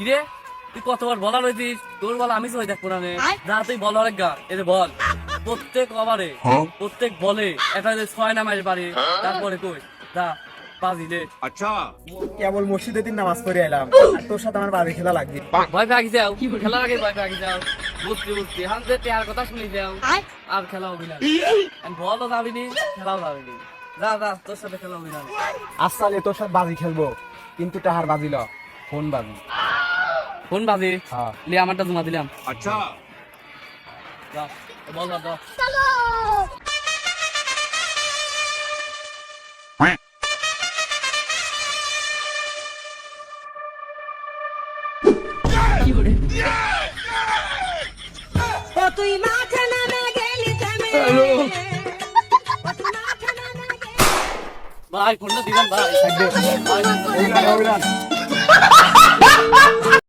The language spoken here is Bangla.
কিরে? তুই কতবার বলার হয়েছিস তোর বলা আমি সই দেখব না যা তুই বল অনেক গা এটা বল। প্রত্যেক ওভারে হ্যাঁ? প্রত্যেক বলে এটা ছয় নামাজ পারে হ্যাঁ? তারপরে কই? দা আচ্ছা। কেবল মসজিদে তিন নামাজ পড়ে এলাম। তোর সাথে আমার বাড়ি খেলা লাগবে। ভয় ভাগি যাও। খেলা লাগে ভয় ভাগি যাও। বুঝতে বুঝতে হান যে তেহার কথা শুনি যাও। আর খেলা হবি না। বলও যাবি নি খেলাও যাবি নি যা যা তোর সাথে খেলা হবে না। আচ্ছা তোর সাথে বাজি খেলব। কিন্তু তাহার বাজিল ফোন বাজি? ফোন ভাবি লি আমারটা জমা দিলাম আচ্ছা তুই মাথা নামে ভাই কোনটা দিবেন ভাই